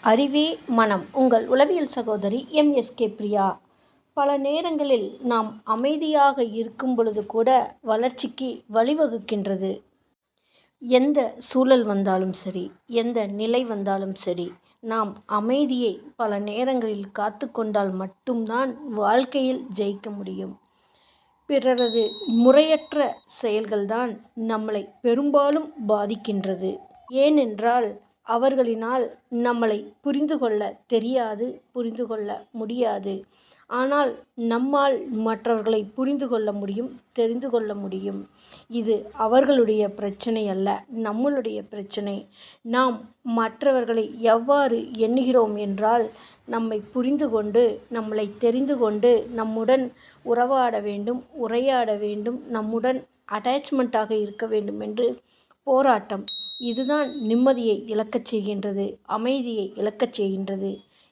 அறிவே மனம். உங்கள் உளவியல் சகோதரி எம்எஸ்கே பிரியா. பல நேரங்களில் நாம் அமைதியாக இருக்கும் பொழுது கூட வளர்ச்சிக்கு வழிவகுக்கின்றது. எந்த சூழல் வந்தாலும் சரி எந்த நிலை வந்தாலும் சரி நாம் அமைதியை பல நேரங்களில் காத்து கொண்டால் மட்டும்தான் வாழ்க்கையில் ஜெயிக்க முடியும். பிறரது முறையற்ற செயல்கள்தான் நம்மளை பெரும்பாலும் பாதிக்கின்றது. ஏனென்றால் அவர்களினால் நம்மளை புரிந்து கொள்ள தெரியாது புரிந்து கொள்ள முடியாது. ஆனால் நம்மால் மற்றவர்களை புரிந்து கொள்ள முடியும் தெரிந்து கொள்ள முடியும். இது அவர்களுடைய பிரச்சனை அல்ல நம்மளுடைய பிரச்சனை. நாம் மற்றவர்களை எவ்வாறு எண்ணுகிறோம் என்றால் நம்மை புரிந்து கொண்டு நம்மளை தெரிந்து கொண்டு நம்முடன் உறவாட வேண்டும் உரையாட வேண்டும் நம்முடன் அட்டாச்மெண்ட்டாக இருக்க வேண்டும் என்று போராட்டம் இதுதான் நிம்மதியை இழக்கச் செய்கின்றது அமைதியை இழக்கச் செய்கின்றது.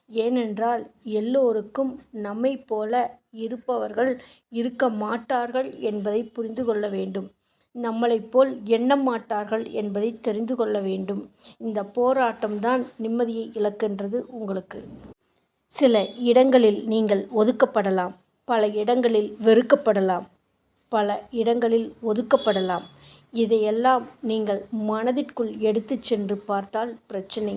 ஏனென்றால் எல்லோருக்கும் நம்மை போல இருப்பவர்கள் இருக்க மாட்டார்கள் என்பதை புரிந்து கொள்ள வேண்டும். நம்மளைப் போல் எண்ண மாட்டார்கள் என்பதை தெரிந்து கொள்ள வேண்டும். இந்த போராட்டம்தான் நிம்மதியை இழக்கின்றது உங்களுக்கு. சில இடங்களில் நீங்கள் ஒதுக்கப்படலாம் பல இடங்களில் வெறுக்கப்படலாம் பல இடங்களில் ஒதுக்கப்படலாம். இதையெல்லாம் நீங்கள் மனதிற்குள் எடுத்து சென்று பார்த்தால் பிரச்சனை.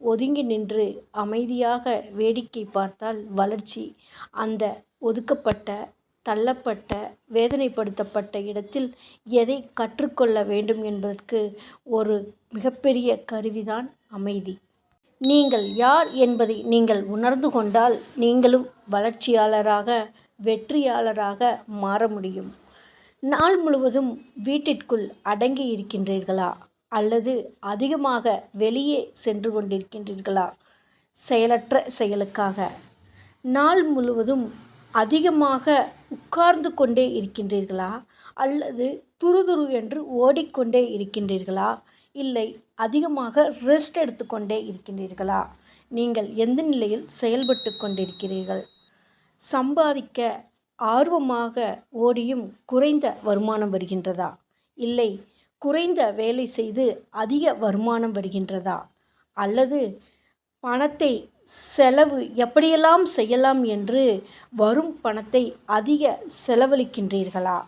ஒதுங்கி நின்று அமைதியாக வேடிக்கை பார்த்தால் வளர்ச்சி. அந்த ஒதுக்கப்பட்ட தள்ளப்பட்ட வேதனைப்படுத்தப்பட்ட இடத்தில் எதை கற்றுக்கொள்ள வேண்டும் என்பதற்கு ஒரு மிகப்பெரிய கருவிதான் அமைதி. நீங்கள் யார் என்பதை நீங்கள் உணர்ந்து கொண்டால் நீங்களும் வளர்ச்சியாளராக வெற்றியாளராக மாற முடியும். நாள் முழுவதும் வீட்டிற்குள் அடங்கி இருக்கின்றீர்களா? அல்லது அதிகமாக வெளியே சென்று கொண்டிருக்கின்றீர்களா? செயலற்ற செயலுக்காக. நாள் முழுவதும் அதிகமாக உட்கார்ந்து கொண்டே இருக்கின்றீர்களா? அல்லது துருதுரு என்று ஓடிக்கொண்டே இருக்கின்றீர்களா? இல்லை அதிகமாக ரெஸ்ட் எடுத்துக்கொண்டே இருக்கின்றீர்களா? நீங்கள் எந்த நிலையில் செயல்பட்டு கொண்டிருக்கிறீர்கள்? சம்பாதிக்க ஆர்வமாக ஓடியும் குறைந்த வருமானம் வருகின்றதா? இல்லை குறைந்த வேலை செய்து அதிக வருமானம் வருகின்றதா? அல்லது பணத்தை செலவு எப்படியெல்லாம் செய்யலாம் என்று வரும் பணத்தை அதிக செலவழிக்கின்றீர்களா?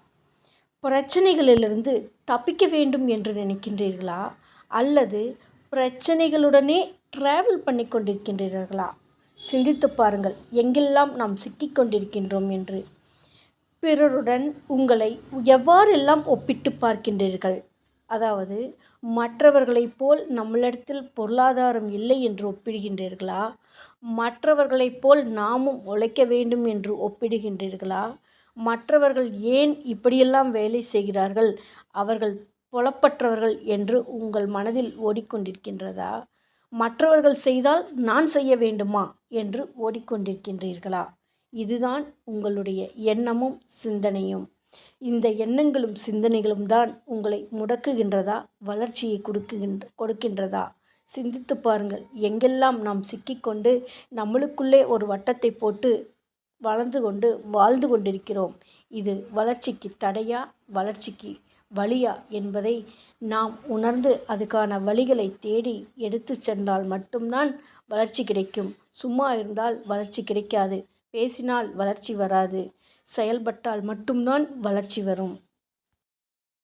பிரச்சனைகளிலிருந்து தப்பிக்க வேண்டும் என்று நினைக்கின்றீர்களா? அல்லது பிரச்சனைகளுடனே ட்ராவல் பண்ணி கொண்டிருக்கின்றீர்களா? சிந்தித்து பாருங்கள் எங்கெல்லாம் நாம் சிக்கிக்கொண்டிருக்கின்றோம் என்று. பிறருடன் உங்களை எவ்வாறெல்லாம் ஒப்பிட்டு பார்க்கின்றீர்கள்? அதாவது மற்றவர்களைப் போல் நம்மளிடத்தில் பொருளாதாரம் இல்லை என்று ஒப்பிடுகின்றீர்களா? மற்றவர்களைப் போல் நாமும் உழைக்க வேண்டும் என்று ஒப்பிடுகின்றீர்களா? மற்றவர்கள் ஏன் இப்படியெல்லாம் வேலை செய்கிறார்கள்? அவர்கள் புலப்பற்றவர்கள் என்று உங்கள் மனதில் ஓடிக்கொண்டிருக்கின்றதா? மற்றவர்கள் செய்தால் நான் செய்ய வேண்டுமா? என்று ஓடிக்கொண்டிருக்கின்றீர்களா? இதுதான் உங்களுடைய எண்ணமும் சிந்தனையும். இந்த எண்ணங்களும் சிந்தனைகளும் தான் உங்களை முடக்குகின்றதா வளர்ச்சியை கொடுக்குகின்ற கொடுக்கின்றதா? சிந்தித்து பாருங்கள். எங்கெல்லாம் நாம் சிக்கிக்கொண்டு நம்மளுக்குள்ளே ஒரு வட்டத்தை போட்டு வளர்ந்து கொண்டு வாழ்ந்து கொண்டிருக்கிறோம் இது வளர்ச்சிக்கு தடையா வளர்ச்சிக்கு வழியா என்பதை நாம் உணர்ந்து அதுக்கான வழிகளை தேடி எடுத்து சென்றால் மட்டும்தான் வளர்ச்சி கிடைக்கும். சும்மா இருந்தால் வளர்ச்சி கிடைக்காது. பேசினால் வளர்ச்சி வராது. செயல்பட்டால் மட்டும்தான் வளர்ச்சி வரும்.